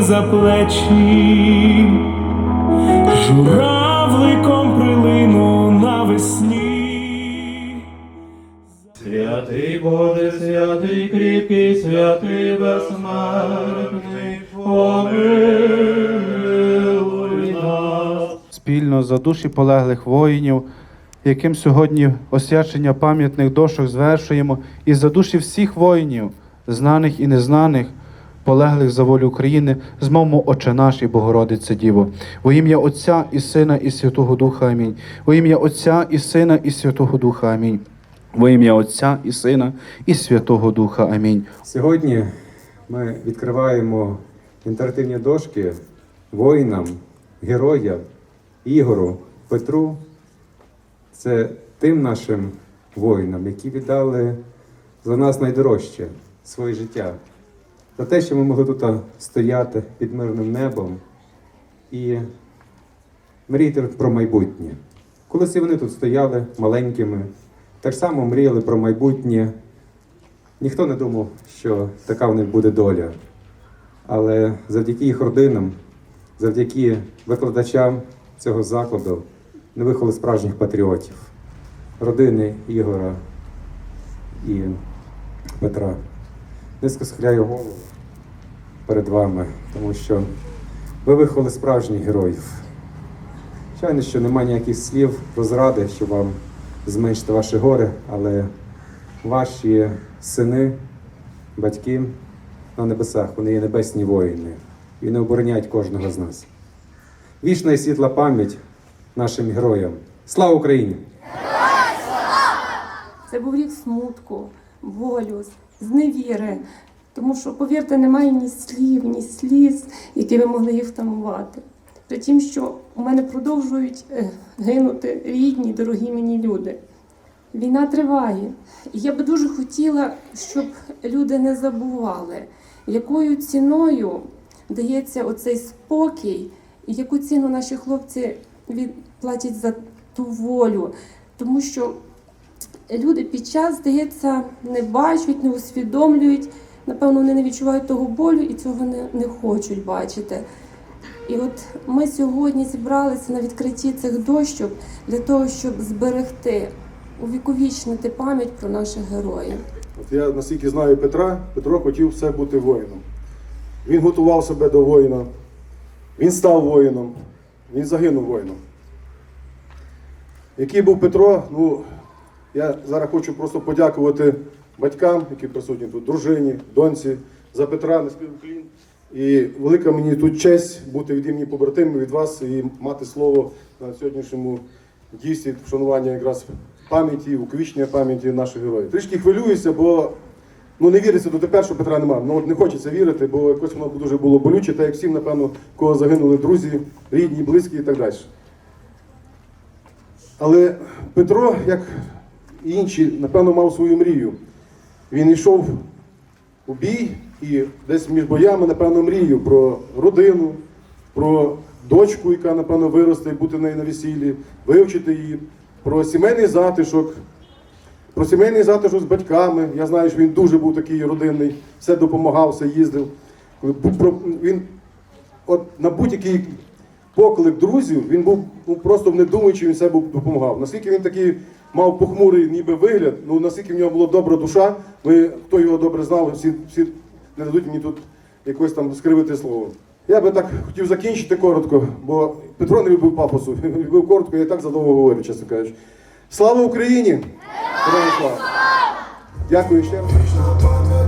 за плечі, журавликом прилину навесні. Святий Боже, святий кріпкий, святий безсмертний, помилуй нас. спільно за душі полеглих воїнів, яким сьогодні освячення пам'ятних дошок звершуємо, і за душі всіх воїнів, знаних і незнаних, полеглих за волю України, змовмо Отче наш і Богородице Діво. Во ім'я Отця і Сина, і Святого Духа Амінь. Во ім'я Отця і Сина, і Святого Духа Амінь. Во ім'я Отця і Сина, і Святого Духа Амінь. Сьогодні ми відкриваємо інтерактивні дошки воїнам, героям, Ігору, Петру. Це тим нашим воїнам, які віддали за нас найдорожче своє життя. За те, що ми могли тут стояти під мирним небом і мріяти про майбутнє. Колись вони тут стояли маленькими, так само мріяли про майбутнє. Ніхто не думав, що така в них буде доля. Але завдяки їх родинам, завдяки викладачам цього закладу, не виховали справжніх патріотів, родини Ігора і Петра. Низько схиляю голову перед вами, тому що ви виховали справжніх героїв. Звичайно, що немає ніяких слів розради, щоб вам зменшити ваше горе, але ваші сини, батьки на небесах, вони є небесні воїни і вони обороняють кожного з нас. Вічна і світла пам'ять нашим героям. Слава Україні! Це був рік смутку, болю, зневіри. Тому що, повірте, немає ні слів, ні сліз, які ви могли їх втамувати. При тім, що у мене продовжують е, гинути рідні, дорогі мені люди. Війна триває. І я би дуже хотіла, щоб люди не забували, якою ціною дається оцей спокій, і яку ціну наші хлопці платять за ту волю. Тому що люди під час, здається, не бачать, не усвідомлюють. Напевно, вони не відчувають того болю і цього не, не хочуть бачити. І от ми сьогодні зібралися на відкритті цих дощок для того, щоб зберегти, увіковічнити пам'ять про наших героїв. От я наскільки знаю Петра, Петро хотів все бути воїном. Він готував себе до воїна, він став воїном, він загинув воїном. Який був Петро, ну, я зараз хочу просто подякувати батькам, які присутні тут, дружині, доньці, за Петра, не клін. І велика мені тут честь бути від імені побратимів від вас і мати слово на сьогоднішньому дійстві вшанування якраз пам'яті, увіковічення пам'яті наших героїв. Трішки хвилююся, бо ну не віриться дотепер, що Петра немає. Ну от не хочеться вірити, бо якось воно дуже було болюче, так як всім, напевно, кого загинули друзі, рідні, близькі і так далі. Але Петро, як інші, напевно, мав свою мрію. Він йшов у бій і десь між боями, напевно, мрію про родину, про дочку, яка, напевно, виросте і бути неї на весіллі, вивчити її, про сімейний затишок, про сімейний затишок з батьками. Я знаю, що він дуже був такий родинний, все допомагав, все їздив. Він от на будь-який поклик друзів, він був ну, просто не думаючи, він все допомагав. Наскільки він такий мав похмурий ніби вигляд, ну наскільки в нього була добра душа, ви, хто його добре знав, всі, всі не дадуть мені тут якось там скривити слово. Я би так хотів закінчити коротко, бо Петро не любив пафосу, любив коротко, я і так задовго говорю, чесно кажучи. Слава Україні! Дякую ще раз.